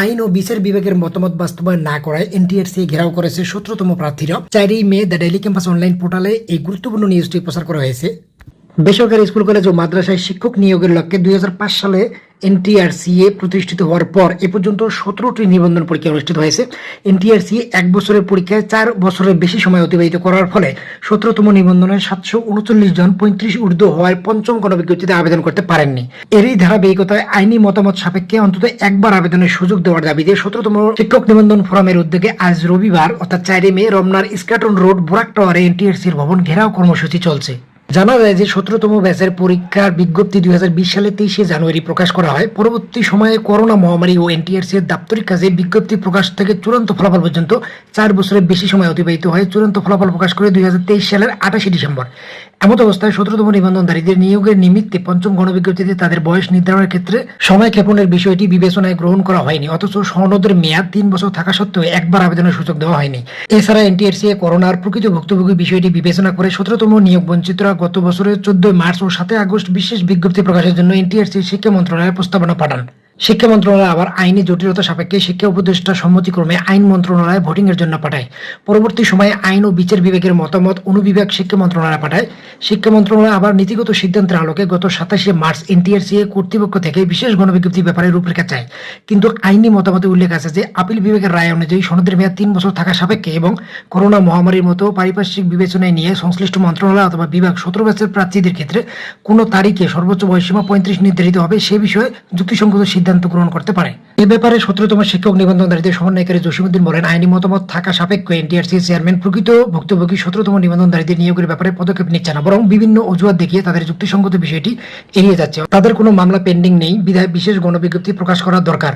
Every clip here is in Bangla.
আইন ও বিচার বিভাগের মতামত বাস্তবায়ন না করায় এনটিআরসি ঘেরাও করেছে সতেরোতম প্রার্থীরা। চারই মে the Daily Campus online portal এই গুরুত্বপূর্ণ নিউজটি প্রচার করা হয়েছে। বেসরকারি স্কুল, কলেজ ও মাদ্রাসায় শিক্ষক নিয়োগের লক্ষ্যে দুই হাজার পাঁচ সালে এনটিআরসিএ প্রতিষ্ঠিত হওয়ার পর এ পর্যন্ত সতেরোটি নিবন্ধন পরীক্ষা অনুষ্ঠিত হয়েছে। এনটিআরসি এক বছরের পরীক্ষায় চার বছরের বেশি সময় অতিবাহিত করার ফলে সতেরোতম নিবন্ধনে সাতশো উনচল্লিশ জন পঁয়ত্রিশ ঊর্ধ্ব হওয়ার পঞ্চম গণবিজ্ঞপ্তিতে আবেদন করতে পারেননি। এরই ধারাবাহিকতায় আইনি মতামত সাপেক্ষে অন্তত একবার আবেদনের সুযোগ দেওয়ার দাবিতে সতেরোতম শিক্ষক নিবন্ধন ফোরামের উদ্যোগে আজ রবিবার, অর্থাৎ চারই মে, রমনার স্কাটন রোড, বোরাক টাওয়ারে এনটিআরসির ভবন ঘেরাও কর্মসূচি চলছে। জানা যায় যে সতেরোতম ব্যাচের পরীক্ষার বিজ্ঞপ্তি দুই হাজার বিশ সালে তেইশে জানুয়ারি প্রকাশ করা হয়। পরবর্তী সময়ে করোনা মহামারী ও এনটিআরসি এর দাপ্তরিক কাজে বিজ্ঞপ্তি প্রকাশ থেকে চূড়ান্ত ফলাফল পর্যন্ত চার বছরের বেশি সময় অতিবাহিত হয় চূড়ান্ত ফলাফল প্রকাশ করে দুই হাজার তেইশ সালের আঠাশে ডিসেম্বর। এমত অবস্থায় সতেরোতম নিবন্ধনধারীদের নিয়োগের নিমিত্তে পঞ্চম গণবিজ্ঞপ্তিতে তাদের বয়স নির্ধারণের ক্ষেত্রে সময় ক্ষেপণের বিষয়টি বিবেচনায় গ্রহণ করা হয়নি, অথচ সনদের মেয়াদ তিন বছর থাকা সত্ত্বেও একবার আবেদনের সুযোগ দেওয়া হয়নি। এছাড়া এনটিআরসি এ করোনার প্রকৃত ভুক্তভোগী বিষয়টি বিবেচনা করে সতেরোতম নিয়োগ বঞ্চিতরা গত বছরের চোদ্দই মার্চ ও সাতই আগস্ট বিশেষ বিজ্ঞপ্তি প্রকাশের জন্য এনটিআরসি শিক্ষা মন্ত্রণালয়ে প্রস্তাবনা পাঠান। শিক্ষা মন্ত্রণালয় আবার আইনি জটিলতা সাপেক্ষে শিক্ষা উপদেষ্টা সম্মতিক্রমে আইন মন্ত্রণালয়ে ভোটিং এর জন্য পাঠায়। পরবর্তী সময়ে আইন ও বিচার বিভাগের মতামত অনুবিভাগ শিক্ষা মন্ত্রণালয়ে পাঠায়। শিক্ষা মন্ত্রণালয় আবার নীতিগত সিদ্ধান্তের আলোকে গত সাতাশে মার্চ এ কর্তৃপক্ষ থেকে বিশেষ গণবিজ্ঞপ্তি ব্যাপারে রূপরেখা চায়। কিন্তু আইনি মতামতে উল্লেখ আছে যে, আপিল বিভাগের রায় অনুযায়ী সনদের মেয়াদ তিন বছর থাকা সাপেক্ষে এবং করোনা মহামারীর মতো পারিপার্শ্বিক বিবেচনায় নিয়ে সংশ্লিষ্ট মন্ত্রণালয় অথবা বিভাগ সতেরো বছরের প্রার্থীদের ক্ষেত্রে কোনো তারিখে সর্বোচ্চ বয়সীমা পঁয়ত্রিশ নির্ধারিত হবে সে বিষয়ে যুক্তিসঙ্গত সিদ্ধান্ত গ্রহণ করতে পারে। এ ব্যাপারে সতেরোতম শিক্ষক নিবন্ধনধারীদের সমন্বয়কারী জসিমুদ্দিন বলেন, আইনি মতামত থাকা সাপেক্ষে এনটিআরসি চেয়ারম্যান প্রকৃত ভুক্তভোগী সতেরোতম নিবন্ধনধারীদের নিয়োগের ব্যাপারে পদক্ষেপ নিচ্ছে না, বরং বিভিন্ন অজুহাত দেখিয়ে তাদের যুক্তিসঙ্গত বিষয়টি এড়িয়ে যাচ্ছে। তাদের কোনো মামলা পেন্ডিং নেই, বিধায় বিশেষ গণবিজ্ঞপ্তি প্রকাশ করা দরকার।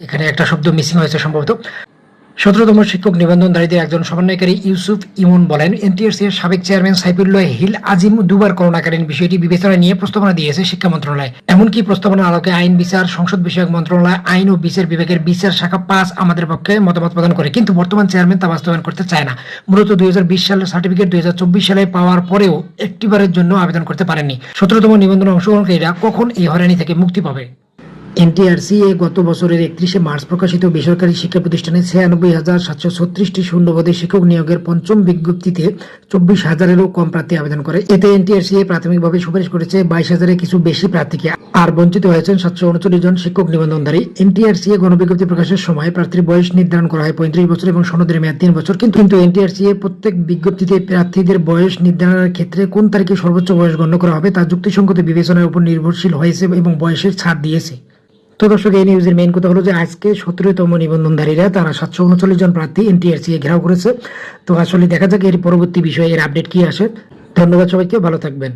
এখানে একটা শব্দ মিসিং হয়েছে সম্ভবত। সতেরোতম শিক্ষক নিবন্ধনধারীদের একজন সমন্বয়কারী ইউসুফ ইমন বলেন এনটিআরসি এর সাবেক চেয়ারম্যান সাইফুল্লাহ হিল আজিম দুবার করোনাকালীন বিষয়টি বিবেচনায় নিয়ে প্রস্তাবনা দিয়েছে শিক্ষা মন্ত্রণালয়। এমনকি প্রস্তাবনার আলোকে আইন, বিচার, সংসদ বিষয়ক মন্ত্রণালয়, আইন ও বিচার বিভাগের বিচার শাখা পাঁচ আমাদের পক্ষে মতামত প্রদান করে, কিন্তু বর্তমান চেয়ারম্যান তা বাস্তবায়ন করতে চায় না। মূলত দুই হাজার বিশ সালের সার্টিফিকেট দুই হাজার চব্বিশ সালে পাওয়ার পরেও একটিবারের জন্য আবেদন করতে পারেনি সতেরোতম নিবন্ধন অংশগ্রহণকারীরা কখন এই হয়রানি থেকে মুক্তি পাবে? এনটিআরসি এ গত বছরের একত্রিশে মার্চ প্রকাশিত বেসরকারি শিক্ষা প্রতিষ্ঠানে ছিয়ানব্বই হাজার সাতশো ছত্রিশটি শূন্যপদে শিক্ষক নিয়োগের পঞ্চম বিজ্ঞপ্তিতে চব্বিশ হাজারেরও কম প্রার্থী আবেদন করে। এতে এনটিআরসি এ প্রাথমিকভাবে সুপারিশ করেছে বাইশ হাজারের কিছু বেশি প্রার্থীকে। আর বঞ্চিত হয়েছেন সাতশো উনচল্লিশ জন শিক্ষক নিবন্ধনধারী। এনটিআরসি এ গণবিজ্ঞপ্তি প্রকাশের সময় প্রার্থীর বয়স নির্ধারণ করা হয় পঁয়ত্রিশ বছর এবং সনদের মেয়াদ তিন বছর। কিন্তু কিন্তু এনটিআরসি এ প্রত্যেক বিজ্ঞপ্তিতে প্রার্থীদের বয়স নির্ধারণের ক্ষেত্রে কোন তারিখে সর্বোচ্চ বয়স গণ্য করা হবে তা যুক্তিসঙ্গত বিবেচনার উপর নির্ভরশীল হয়েছে এবং বয়সের ছাড় দিয়েছে। তো দর্শক এই নিউজের মেইন কথা হলো যে আজকে সতেরোতম নিবন্ধনধারীরা তারা সাতশো উনচল্লিশ জন প্রার্থী এনটিআরসি এ ঘেরাও করেছে। তো আসলে দেখা যাক এর পরবর্তী বিষয়ে এর আপডেট কি আসে। ধন্যবাদ সবাইকে, ভালো থাকবেন।